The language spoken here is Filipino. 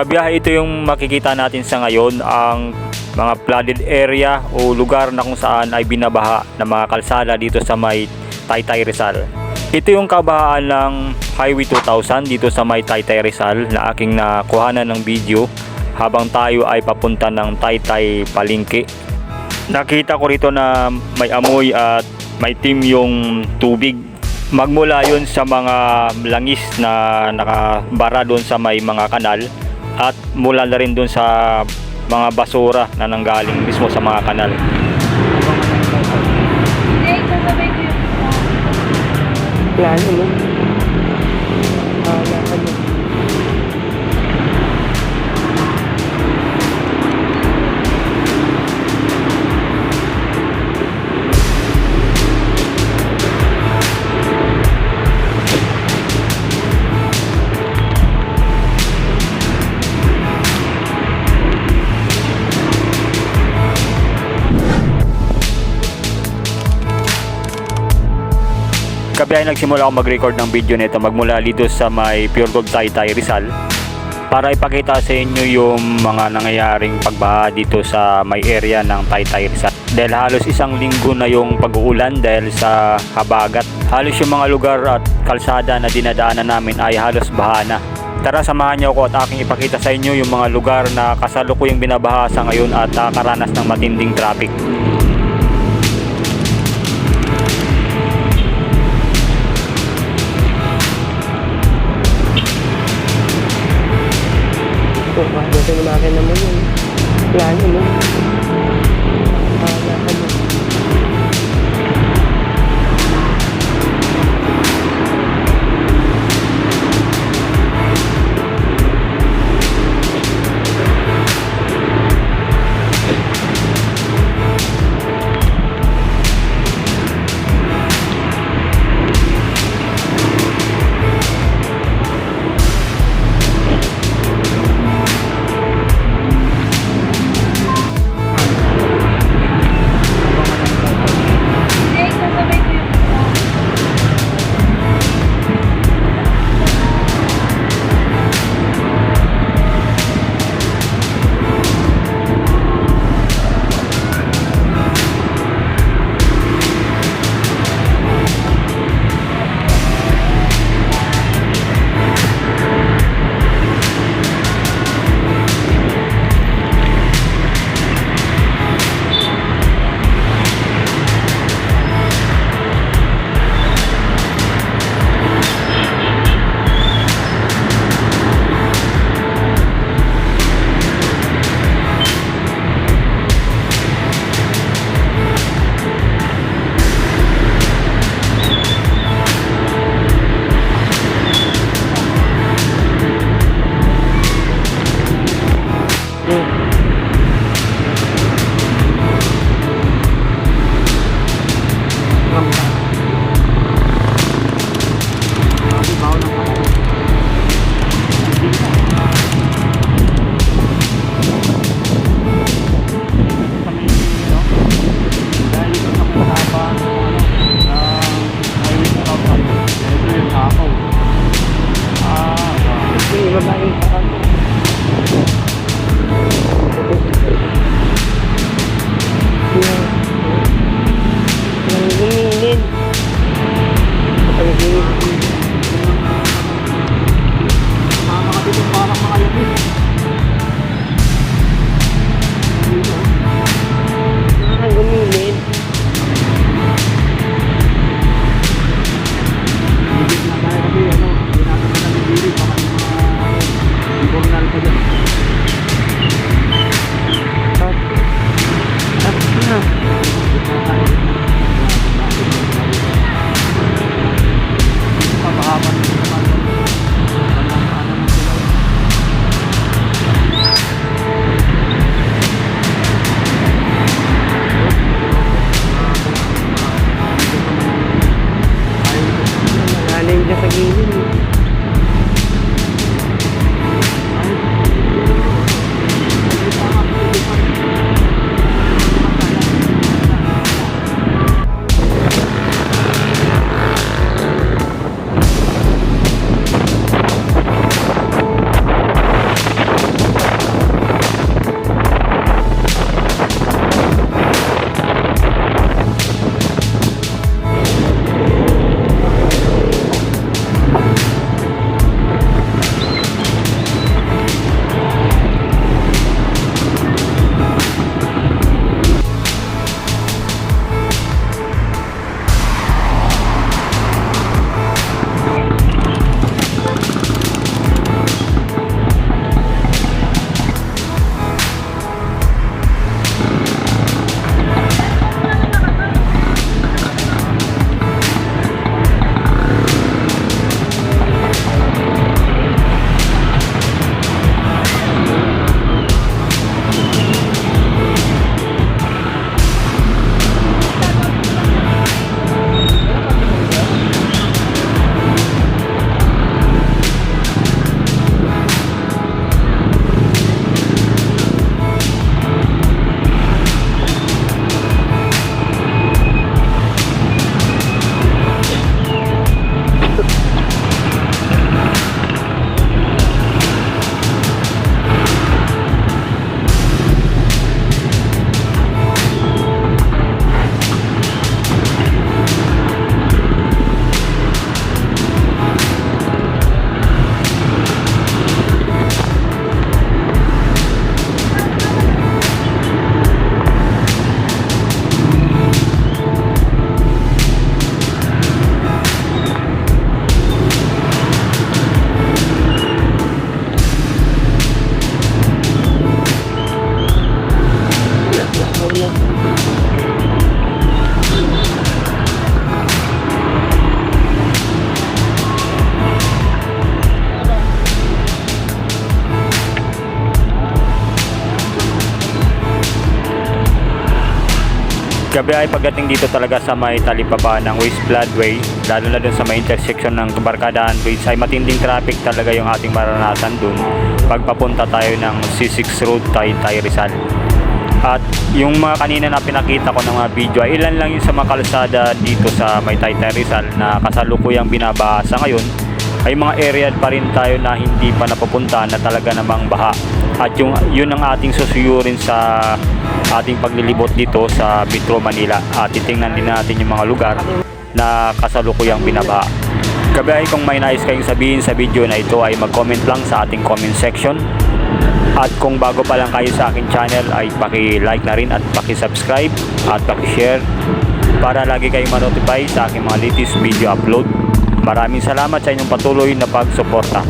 Kabiyahe ito yung makikita natin sa ngayon ang mga flooded area o lugar na kung saan ay binabaha ng mga kalsada dito sa may Taytay Rizal. Ito yung kabahaan ng Highway 2000 dito sa may Taytay Rizal na aking nakuhanan ng video habang tayo ay papunta ng Taytay Palingki. Nakita ko rito na may amoy at may team yung tubig. Magmula yun sa mga langis na nakabara doon sa may mga kanal at mula na rin doon sa mga basura na nanggaling mismo sa mga kanal. Plano mo. Gabi ay nagsimula ako mag-record ng video nito magmula dito sa may Pure Gold Taytay Rizal para ipakita sa inyo yung mga nangyayaring pagbaha dito sa may area ng Taytay Rizal. Dahil halos isang linggo na yung pag-uulan dahil sa habagat. Halos yung mga lugar at kalsada na dinadaanan namin ay halos baha na. Tara samahan niyo ako at aking ipakita sa inyo yung mga lugar na kasalukuyang binabaha sa ngayon at nakakaranas ng matinding traffic. Ito, kasi lumakin naman yun. Plano mo. Wala ka mo. Gabi ay pagdating dito talaga sa may talipapa ng West Floodway, lalo na dun sa may intersection ng Barkadahan Bridge ay matinding traffic talaga yung ating maranasan dun pagpapunta tayo ng C6 Road, Taytay Rizal. At yung mga kanina na pinakita ko ng mga video ay ilan lang yung sa mga kalsada dito sa may Taytay Rizal na kasalukuyang binabasa sa ngayon ay mga area pa rin tayo na hindi pa napupunta na talaga namang baha. At yung, yun ang ating susuyurin sa ating paglilibot dito sa Metro Manila. At titingnan din natin yung mga lugar na kasalukuyang binabaha. Gabi ay kung may nais kayong sabihin sa video na ito ay mag-comment lang sa ating comment section. At kung bago pa lang kayo sa aking channel ay paki-like na rin at paki-subscribe at paki-share para lagi kayong ma-notify sa aking mga latest video upload. Maraming salamat sa inyong patuloy na pagsuporta.